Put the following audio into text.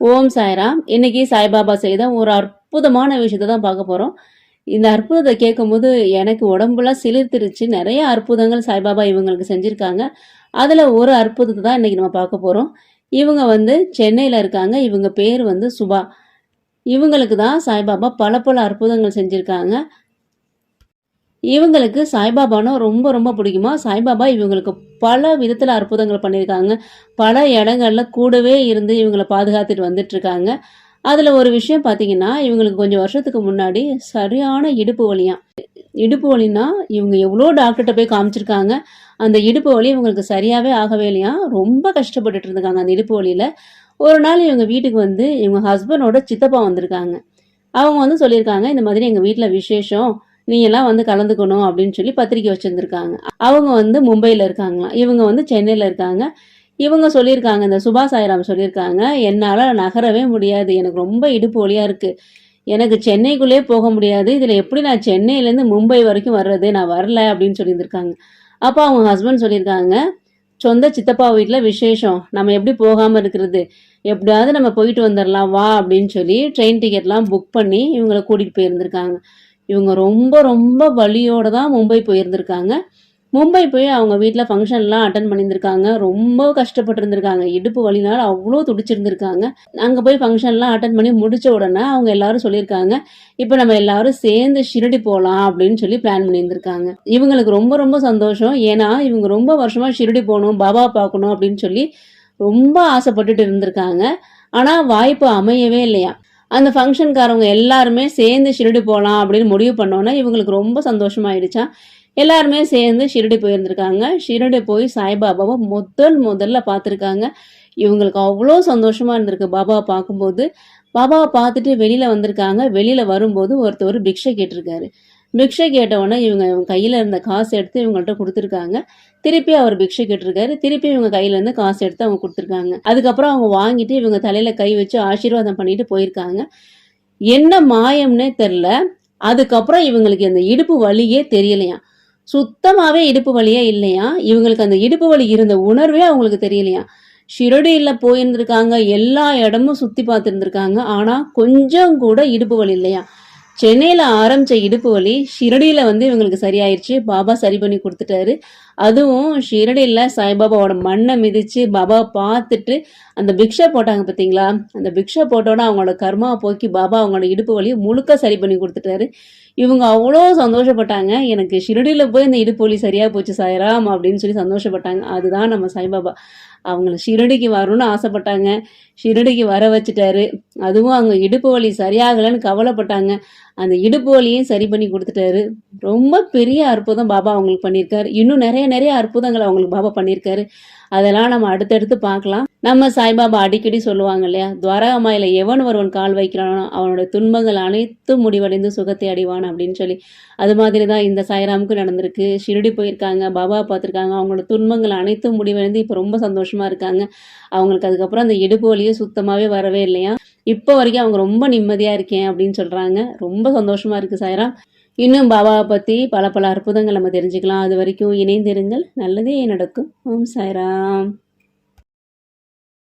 ஓம் சாய்ராம். இன்னைக்கு சாய்பாபா செய்த ஒரு அற்புதமான விஷயத்தை தான் பார்க்க போகிறோம் இந்த அற்புதத்தை கேட்கும்போது எனக்கு உடம்புலாம் சிலிர்த்திருச்சு. நிறைய அற்புதங்கள் சாய்பாபா இவங்களுக்கு செஞ்சுருக்காங்க. அதில் ஒரு அற்புதத்தை தான் இன்னைக்கு நம்ம பார்க்க போகிறோம் இவங்க வந்து சென்னையில் இருக்காங்க. இவங்க பேர் வந்து சுபா. இவங்களுக்கு தான் சாய்பாபா பல பல அற்புதங்கள் செஞ்சுருக்காங்க. இவங்களுக்கு சாய்பாபானா ரொம்ப ரொம்ப பிடிக்குமா? சாய்பாபா இவங்களுக்கு பல விதத்தில் அற்புதங்கள் பண்ணியிருக்காங்க. பல இடங்கள்ல கூடவே இருந்து இவங்களை பாதுகாத்துட்டு வந்துட்டுருக்காங்க. அதில் ஒரு விஷயம் பார்த்தீங்கன்னா இவங்களுக்கு கொஞ்சம் வருஷத்துக்கு முன்னாடி சரியான இடுப்பு வலியாம் இடுப்பு வலினா இவங்க எவ்வளோ டாக்டர்கிட்ட போய் காமிச்சிருக்காங்க. அந்த இடுப்பு வலி இவங்களுக்கு சரியாகவே ஆகவே இல்லையா? ரொம்ப கஷ்டப்பட்டுட்டு இருந்திருக்காங்க அந்த இடுப்பு வலியில். ஒரு நாள் இவங்க வீட்டுக்கு வந்து இவங்க ஹஸ்பண்டோட சித்தப்பா வந்திருக்காங்க. அவங்க வந்து சொல்லியிருக்காங்க இந்த மாதிரி எங்கள் வீட்டில் விசேஷம். நீ வந்து கலந்துக்கணும் அப்படின்னு சொல்லி பத்திரிக்கை வச்சுருந்துருக்காங்க. அவங்க வந்து மும்பையில் இருக்காங்களாம் இவங்க வந்து சென்னையில் இருக்காங்க. இவங்க சொல்லியிருக்காங்க இந்த சுபா சாய்ராம் சொல்லியிருக்காங்க என்னால் நகரவே முடியாது. எனக்கு ரொம்ப இடுப்பு வழியாக இருக்குது எனக்கு சென்னைக்குள்ளே போக முடியாது. இதில் எப்படி நான் சென்னையிலேருந்து மும்பை வரைக்கும் வர்றது? நான் வரல. அப்படின்னு சொல்லியிருந்திருக்காங்க. அப்போ அவங்க ஹஸ்பண்ட் சொல்லியிருக்காங்க சொந்த சித்தப்பா வீட்டில் விசேஷம். நம்ம எப்படி போகாமல் இருக்கிறது? எப்படியாவது நம்ம போயிட்டு வந்துடலாம் வா. அப்படின்னு சொல்லி ட்ரெயின் டிக்கெட்லாம் புக் பண்ணி இவங்களை கூட்டிகிட்டு போயிருந்திருக்காங்க. இவங்க ரொம்ப ரொம்ப வழியோடு தான் மும்பை போயிருந்திருக்காங்க. மும்பை போய் அவங்க வீட்டில் ஃபங்க்ஷன்லாம் அட்டன் பண்ணியிருந்திருக்காங்க. ரொம்ப கஷ்டப்பட்டுருந்திருக்காங்க. இடுப்பு வழினால் அவ்வளோ துடிச்சிருந்திருக்காங்க. அங்கே போய் ஃபங்க்ஷன்லாம் அட்டன் பண்ணி முடித்த உடனே அவங்க எல்லாரும் சொல்லியிருக்காங்க இப்போ நம்ம எல்லாரும் சேர்ந்து ஷிரடி போகலாம் அப்படின்னு சொல்லி பிளான் பண்ணியிருந்திருக்காங்க. இவங்களுக்கு ரொம்ப ரொம்ப சந்தோஷம். ஏன்னா இவங்க ரொம்ப வருஷமாக ஷிரடி போகணும் பாபா பார்க்கணும் அப்படின்னு சொல்லி ரொம்ப ஆசைப்பட்டுட்டு இருந்திருக்காங்க. ஆனால் வாய்ப்பு அமையவே இல்லையா? அந்த ஃபங்க்ஷன்காரவங்க எல்லாருமே சேர்ந்து ஷிரடி போகலாம் அப்படின்னு முடிவு பண்ணோன்னே இவங்களுக்கு ரொம்ப சந்தோஷமாயிடுச்சா? எல்லாருமே சேர்ந்து ஷிரடி போயிருந்திருக்காங்க. ஷிரடி போய் சாய்பாபாவை முதல் முதல்ல பார்த்துருக்காங்க. இவங்களுக்கு அவ்வளோ சந்தோஷமாக இருந்திருக்கு பாபாவை பார்க்கும்போது. பாபாவை பார்த்துட்டு வெளியில் வந்திருக்காங்க. வெளியில் வரும்போது ஒருத்தர் பிக்ஷை கேட்டிருக்காரு. பிக்ஷை கேட்டவுடனே இவங்க இவங்க கையில் இருந்த காசு எடுத்து இவங்கள்ட்ட கொடுத்துருக்காங்க. திருப்பி அவர் பிக்ஷை கேட்டிருக்காரு. திருப்பி இவங்க கையில இருந்து காசு எடுத்து அவங்க கொடுத்துருக்காங்க. அதுக்கப்புறம் அவங்க வாங்கிட்டு இவங்க தலையில கை வச்சு ஆசீர்வாதம் பண்ணிட்டு போயிருக்காங்க. என்ன மாயம்னே தெரில அதுக்கப்புறம் இவங்களுக்கு அந்த இடுப்பு வலியே தெரியலையா சுத்தமாவே இடுப்பு வழியே இல்லையா இவங்களுக்கு அந்த இடுப்பு வலி இருந்த உணர்வே அவங்களுக்கு தெரியலையா ஷிரடியில் போயிருந்திருக்காங்க. எல்லா இடமும் சுற்றி பார்த்துருந்துருக்காங்க. ஆனால் கொஞ்சம் கூட இடுப்பு வலி இல்லையா சென்னையில் ஆரம்பித்த இடுப்பு வலி ஷிரடியில் வந்து இவங்களுக்கு சரியாயிருச்சு. பாபா சரி பண்ணி கொடுத்துட்டாரு. அதுவும் ஷீரடியில் சாய்பாபாவோட மண்ணை மிதித்து பாபா பார்த்துட்டு அந்த பிக்ஷை போட்டாங்க பார்த்தீங்களா அந்த பிக்ஷை போட்டோட அவங்களோட கர்மாவை போக்கி பாபா அவங்களோட இடுப்பு வலியை முழுக்க சரி பண்ணி கொடுத்துட்டாரு. இவங்க அவ்வளோ சந்தோஷப்பட்டாங்க. எனக்கு ஷிரடியில் போய் இந்த இடுப்பு வலி சரியாக போச்சு சாயராம் அப்படின்னு சொல்லி சந்தோஷப்பட்டாங்க. அதுதான் நம்ம சாய்பாபா. அவங்கள ஷிரடிக்கு வரணும்னு ஆசைப்பட்டாங்க. ஷிரடிக்கு வர வச்சுட்டாரு. அதுவும் அவங்க இடுப்பு வலி சரியாகலைன்னு கவலைப்பட்டாங்க. அந்த இடுப்பு வலியும் சரி பண்ணி கொடுத்துட்டாரு. ரொம்ப பெரிய அற்புதம் பாபா அவங்களுக்கு பண்ணியிருக்காரு. இன்னும் நிறைய நிறைய அற்புதங்களை அவங்களுக்கு பாபா பண்ணியிருக்காரு. அதெல்லாம் நம்ம அடுத்தடுத்து பார்க்கலாம். நம்ம சாய்பாபா அடிக்கடி சொல்லுவாங்க இல்லையா? துவாரகமாயில எவன் ஒருவன் கால் வைக்கிறானோ அவனோட துன்பங்கள் அனைத்தும் முடிவடைந்து சுகத்தை அடைவான் அப்படின்னு சொல்லி. அது மாதிரி தான் இந்த சாய்ராமுக்கு நடந்திருக்கு. ஷிரடி போயிருக்காங்க பாபா பார்த்துருக்காங்க. அவங்களோட துன்பங்கள் அனைத்தும் முடிவடைந்து இப்போ ரொம்ப சந்தோஷமா இருக்காங்க. அவங்களுக்கு அதுக்கப்புறம் அந்த இடுப்பு வழியே சுத்தமாகவே வரவே இல்லையா? இப்போ வரைக்கும் அவங்க ரொம்ப நிம்மதியாக இருக்கேன் அப்படின்னு சொல்கிறாங்க ரொம்ப சந்தோஷமா இருக்குது சாய்ராம். இன்னும் பாபாவை பற்றி பல பல அற்புதங்கள் நம்ம தெரிஞ்சுக்கலாம். அது வரைக்கும் இணைந்திருங்கள். நல்லதே நடக்கும். ஓம் சாய்ராம்.